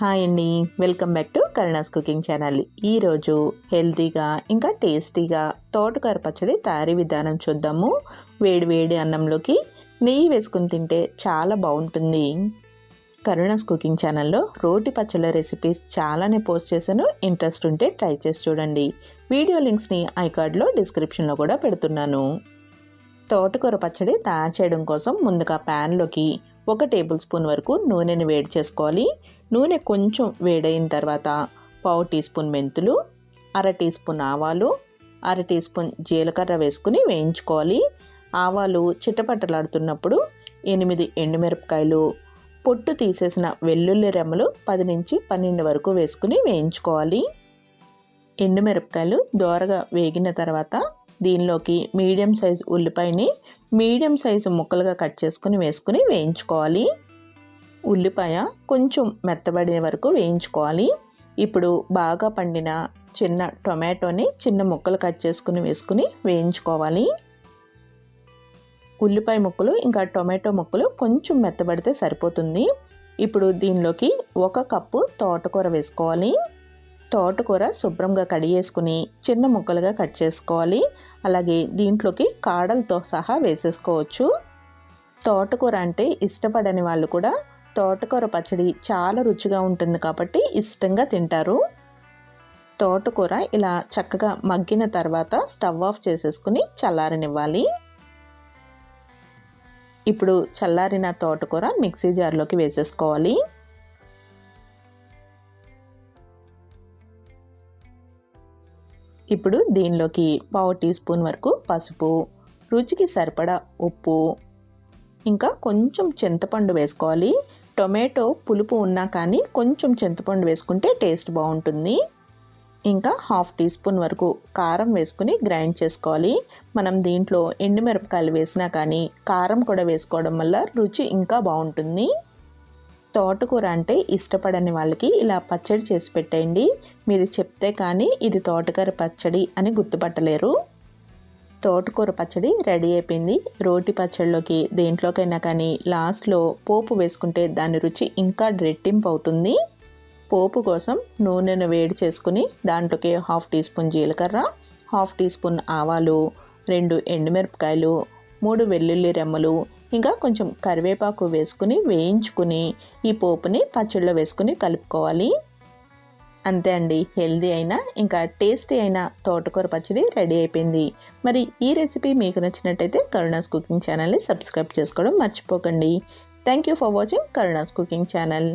Hi అండి. Welcome back to Karuna's cooking channel. ఈరోజు హెల్తీగా ఇంకా టేస్టీగా తోటకూర పచ్చడి తయారీ విధానం చూద్దాము. వేడి వేడి అన్నంలోకి నెయ్యి వేసుకుని తింటే చాలా బాగుంటుంది. కరుణాస్ కుకింగ్ ఛానల్లో రోటి పచ్చళ్ళ రెసిపీస్ చాలానే పోస్ట్ చేశాను. ఇంట్రెస్ట్ ఉంటే ట్రై చేసి చూడండి. వీడియో లింక్స్ని ఐకార్డ్లో డిస్క్రిప్షన్లో కూడా పెడుతున్నాను. తోటకూర పచ్చడి తయారు చేయడం కోసం ముందుగా ప్యాన్లోకి ఒక టేబుల్ స్పూన్ వరకు నూనెని వేడి చేసుకోవాలి. నూనె కొంచెం వేడైన తర్వాత పావు టీ స్పూన్ మెంతులు అర టీ స్పూన్ ఆవాలు అర టీ స్పూన్ జీలకర్ర వేసుకుని వేయించుకోవాలి. ఆవాలు చిట్టపట్టలాడుతున్నప్పుడు ఎనిమిది ఎండుమిరపకాయలు పొట్టు తీసేసిన వెల్లుల్లి రెమ్మలు పది నుంచి పన్నెండు వరకు వేసుకుని వేయించుకోవాలి. ఎండుమిరపకాయలు దోరగా వేగిన తర్వాత దీనిలోకి మీడియం సైజు ఉల్లిపాయని మీడియం సైజు ముక్కలుగా కట్ చేసుకుని వేసుకుని వేయించుకోవాలి. ఉల్లిపాయ కొంచెం మెత్తబడే వరకు వేయించుకోవాలి. ఇప్పుడు బాగా పండిన చిన్న టొమాటోని చిన్న ముక్కలు కట్ చేసుకుని వేసుకుని వేయించుకోవాలి. ఉల్లిపాయ ముక్కలు ఇంకా టొమాటో ముక్కలు కొంచెం మెత్తబడితే సరిపోతుంది. ఇప్పుడు దీనిలోకి ఒక కప్పు తోటకూర వేసుకోవాలి. తోటకూర శుభ్రంగా కడిగేసుకుని చిన్న ముక్కలుగా కట్ చేసుకోవాలి. అలాగే దీంట్లోకి కాడలతో సహా వేసేసుకోవచ్చు. తోటకూర అంటే ఇష్టపడని వాళ్ళు కూడా తోటకూర పచ్చడి చాలా రుచిగా ఉంటుంది కాబట్టి ఇష్టంగా తింటారు. తోటకూర ఇలా చక్కగా మగ్గిన తర్వాత స్టవ్ ఆఫ్ చేసేసుకుని చల్లారనివ్వాలి. ఇప్పుడు చల్లారిన తోటకూర మిక్సీ జార్లోకి వేసేసుకోవాలి. ఇప్పుడు దీనిలోకి పావు టీ స్పూన్ వరకు పసుపు రుచికి సరిపడా ఉప్పు ఇంకా కొంచెం చింతపండు వేసుకోవాలి. టొమాటో పులుపు ఉన్నా కానీ కొంచెం చింతపండు వేసుకుంటే టేస్ట్ బాగుంటుంది. ఇంకా హాఫ్ టీ స్పూన్ వరకు కారం వేసుకుని గ్రైండ్ చేసుకోవాలి. మనం దీంట్లో ఎండుమిరపకాయలు వేసినా కానీ కారం కూడా వేసుకోవడం వల్ల రుచి ఇంకా బాగుంటుంది. తోటకూర అంటే ఇష్టపడని వాళ్ళకి ఇలా పచ్చడి చేసి పెట్టేయండి. మీరు చెప్తే కానీ ఇది తోటకూర పచ్చడి అని గుర్తుపట్టలేరు. తోటకూర పచ్చడి రెడీ అయిపోయింది. రోటి పచ్చడిలోకి దేంట్లోకైనా కానీ లాస్ట్లో పోపు వేసుకుంటే దాని రుచి ఇంకా రెట్టింపు అవుతుంది. పోపు కోసం నూనెను వేడి చేసుకుని దాంట్లోకి హాఫ్ టీ స్పూన్ జీలకర్ర హాఫ్ టీ స్పూన్ ఆవాలు రెండు ఎండుమిరపకాయలు మూడు వెల్లుల్లి రెమ్మలు ఇంకా కొంచెం కరివేపాకు వేసుకుని వేయించుకుని ఈ పోపుని పచ్చడిలో వేసుకుని కలుపుకోవాలి. అంతే అండి హెల్దీ అయినా ఇంకా టేస్టీ అయిన తోటకూర పచ్చడి రెడీ అయిపోయింది. మరి ఈ రెసిపీ మీకు నచ్చినట్టయితే కరుణాస్ కుకింగ్ ఛానల్ని సబ్స్క్రైబ్ చేసుకోవడం మర్చిపోకండి. Thank you for watching Karuna's cooking channel.